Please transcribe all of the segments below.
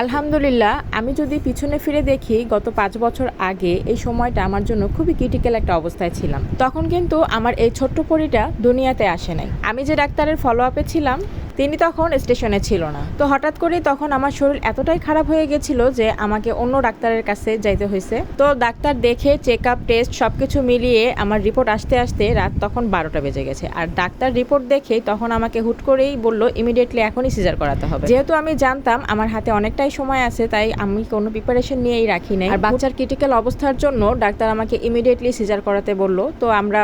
আলহামদুলিল্লাহ, আমি যদি পিছনে ফিরে দেখি, গত পাঁচ বছর আগে এই সময়টা আমার জন্য খুবই ক্রিটিক্যাল একটা অবস্থায় ছিলাম। তখন কিন্তু আমার এই ছোট্ট পরিটা দুনিয়াতে আসে নাই। আমি যে ডাক্তারের ফলো আপে ছিলাম তিনি তখন স্টেশনে ছিল না। তো হঠাৎ করে তখন আমার শরীর এতটাই খারাপ হয়ে গেছিল যে আমাকে অন্য ডাক্তারের কাছে যাইতে হয়েছে। তো ডাক্তার দেখে চেক আপ টেস্ট সব কিছু মিলিয়ে আমার রিপোর্ট আসতে আসতে রাত তখন বারোটা বেজে গেছে। আর ডাক্তার রিপোর্ট দেখে তখন আমাকে হুট করেই বলল ইমিডিয়েটলি এখনই সিজার করাতে হবে। যেহেতু আমি জানতাম আমার হাতে অনেকটাই সময় আছে, তাই আমি কোনো প্রিপারেশন নিয়েই রাখি নাই। আর বাচ্চার ক্রিটিক্যাল অবস্থার জন্য ডাক্তার আমাকে ইমিডিয়েটলি সিজার করাতে বলল। তো আমরা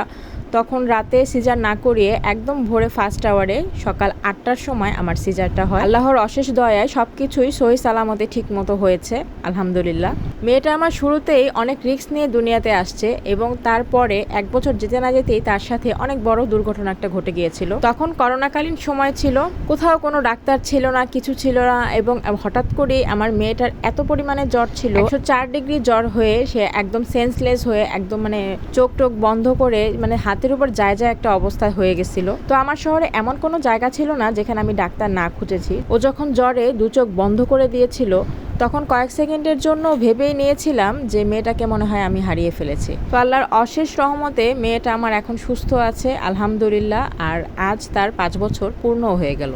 তখন রাতে সিজার না করিয়ে একদম ভোরে ফার্স্ট আওয়ারে সকাল আটটার সময় আমার সিজারটা হয়। আল্লাহর অশেষ দয়ায় সব কিছুই সহি সালামতে ঠিক মতো হয়েছে, আলহামদুলিল্লাহ। মেয়েটা আমার শুরুতেই অনেক রিস্ক নিয়ে দুনিয়াতে আসছে এবং তারপরে এক বছর যেতে না যেতেই তার সাথে অনেক বড় দুর্ঘটনা একটা ঘটে গিয়েছিল। তখন করোনাকালীন সময় ছিল, কোথাও কোনো ডাক্তার ছিল না, কিছু ছিল না এবং হঠাৎ করে আমার মেয়েটার এত পরিমাণে জ্বর ছিল, একশো চার ডিগ্রি জ্বর হয়ে সে একদম সেন্সলেস হয়ে একদম মানে চোখ টোক বন্ধ করে মানে হাতের উপর যায় যায় একটা অবস্থা হয়ে গেছিল। তো আমার শহরে এমন কোনো জায়গা ছিল না যেখানে আমি ডাক্তার না খুঁজেছি। ও যখন জ্বরে দু চোখ বন্ধ করে দিয়েছিল তখন কয়েক সেকেন্ডের জন্য ভেবেই নিয়েছিলাম যে মেয়েটাকে মনে হয় আমি হারিয়ে ফেলেছি। তো আল্লাহর অশেষ রহমতে মেয়েটা আমার এখন সুস্থ আছে, আলহামদুলিল্লাহ, আর আজ তার পাঁচ বছর পূর্ণ হয়ে গেল।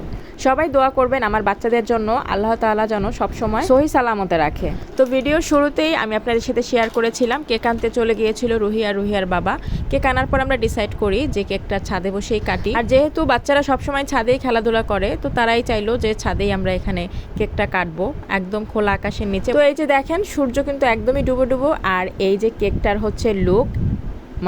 সবাই দোয়া করবেন আমার বাচ্চাদের জন্য, আল্লাহ তাআলা যেন সবসময় সহি সালামতে রাখে। তো ভিডিও শুরুতেই আমি আপনাদের সাথে শেয়ার করেছিলাম কেক আনতে চলে গিয়েছিল রুহি আর রুহিয়ার বাবা। কেক আনার পর আমরা ডিসাইড করি যে কেকটা ছাদে বসেই কাটি। আর যেহেতু বাচ্চারা সবসময় ছাদেই খেলাধুলা করে, তো তারাই চাইলো যে ছাদেই আমরা এখানে কেকটা কাটবো, একদম খোলা আকাশের নিচে। তো এই যে দেখেন, সূর্য কিন্তু একদমই ডুবো ডুবো, আর এই যে কেকটার হচ্ছে লুক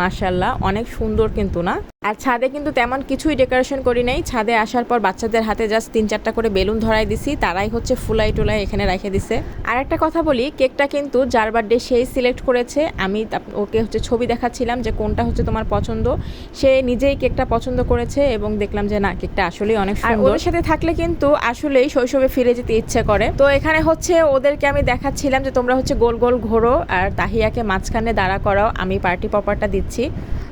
মাশাল্লাহ অনেক সুন্দর কিন্তু না? আর ছাদে কিন্তু তেমন কিছুই ডেকোরেশন করি নাই। ছাদে আসার পর বাচ্চাদের হাতে জাস্ট তিন চারটা করে বেলুন ধরাই দিছি তারাই হচ্ছে ফুলাই টুলাই এখানে রেখে দিছে। আর একটা কথা বলি কেকটা কিন্তু যার বার্থডে সেই সিলেক্ট করেছে। আমি ওকে হচ্ছে ছবি দেখাচ্ছিলাম যে কোনটা হচ্ছে তোমার পছন্দ। সে নিজেই কেকটা পছন্দ করেছে এবং দেখলাম যে না কেকটা আসলেই অনেক সুন্দর। আর ওদের সাথে থাকলে কিন্তু আসলেই শৈশবে ফিরে যেতে ইচ্ছে করে। তো এখানে হচ্ছে ওদেরকে আমি দেখাচ্ছিলাম যে তোমরা হচ্ছে গোল গোল ঘোরো আর তাহিয়াকে মাঝখানে দাঁড়া করাও। আমি পার্টি পপারটা দিচ্ছি।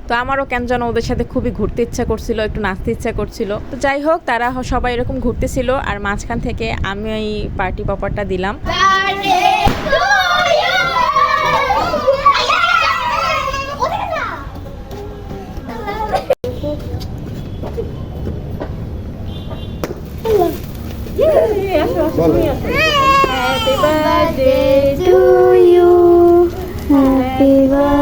তো আমারও কেন যেন ওদের সাথে খুবই ঘুরতে ইচ্ছা করছিল, একটু নাচতে ইচ্ছা করছিল। তো যাই হোক, তারা সবাই এরকম ঘুরতেছিল আর মাঝখান থেকে আমি ওই পার্টি পপারটা দিলাম। Happy birthday to you. Happy birthday.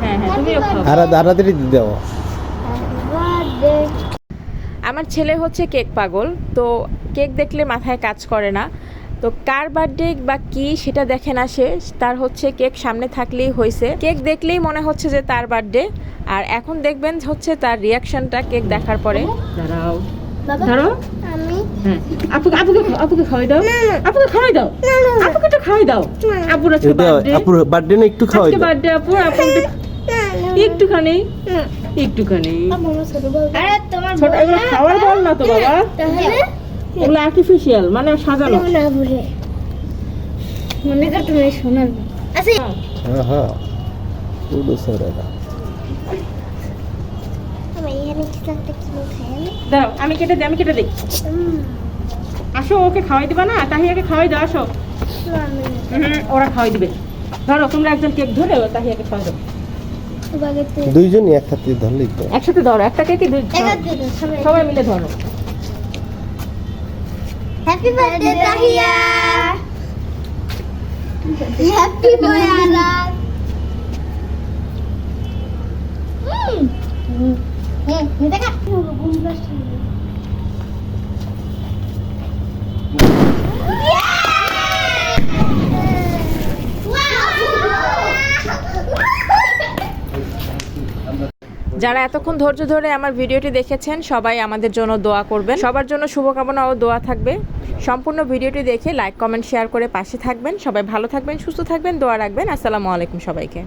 হ্যাঁ হ্যাঁ আর তাড়াতাড়ি দাও আমার ছেলে হচ্ছে কেক পাগল তো কেক দেখলে মাথায় কাজ করে না। তো কার বার্থডে বা কি সেটা দেখে না সে তার হচ্ছে কেক সামনে থাকলেই হয়েছে। কেক দেখলেই মনে হচ্ছে যে তার বার্থডে আর এখন দেখবেন হচ্ছে তার রিয়াকশনটা কেক দেখার পরে। দাঁড়াও। ধরো। আমি হ্যাঁ। আপুকে আপুকে আপুকে খাওয়াই দাও। আপুকে খাওয়াই দাও। আপুকে একটু খাওয়াই দাও। আপুর আজকে বার্থডে। আপুর বার্থডে না একটু খাওয়াই আজকে দাও? বার্থডে আপু। আপু একটু- একটুখানি একটুখানি। আরে ছোট এগুলো খাওয়ার বল না তো বাবা। এগুলো আর্টিফিশিয়াল মানে সাজানো। মনে কর তুমি শোনার আচ্ছা হ্যাঁ। হ্যাঁ সারাটা আমি। দাঁড়াও কেটে দিই আমি কেটে দিই আসো ওকে খাওয়াই দিবা না? তাহিয়াকে খাওয়াই দাও আসো। হুম, ওরা খাওয়াই দিবে। ধরো তোমরা একজন কেক ধরে ও তাহিয়াকে খাওয়াই দাও বাগেতে দুইজনই একসাথে ধরলেই তো। একসাথে ধরো একটা কি দুই সবাই মিলে ধরো। হ্যাপি বার্থডে তাহিয়া হ্যাপি বয়ালা হুম হুম দেখা। যারা এতক্ষণ ধৈর্য ধরে আমার ভিডিওটি দেখেছেন, সবাই আমাদের জন্য দোয়া করবেন। সবার জন্য শুভকামনা ও দোয়া থাকবে। সম্পূর্ণ ভিডিওটি দেখে লাইক, কমেন্ট, শেয়ার করে পাশে থাকবেন। সবাই ভালো থাকবেন, সুস্থ থাকবেন, দোয়া রাখবেন। আসসালামু আলাইকুম সবাইকে।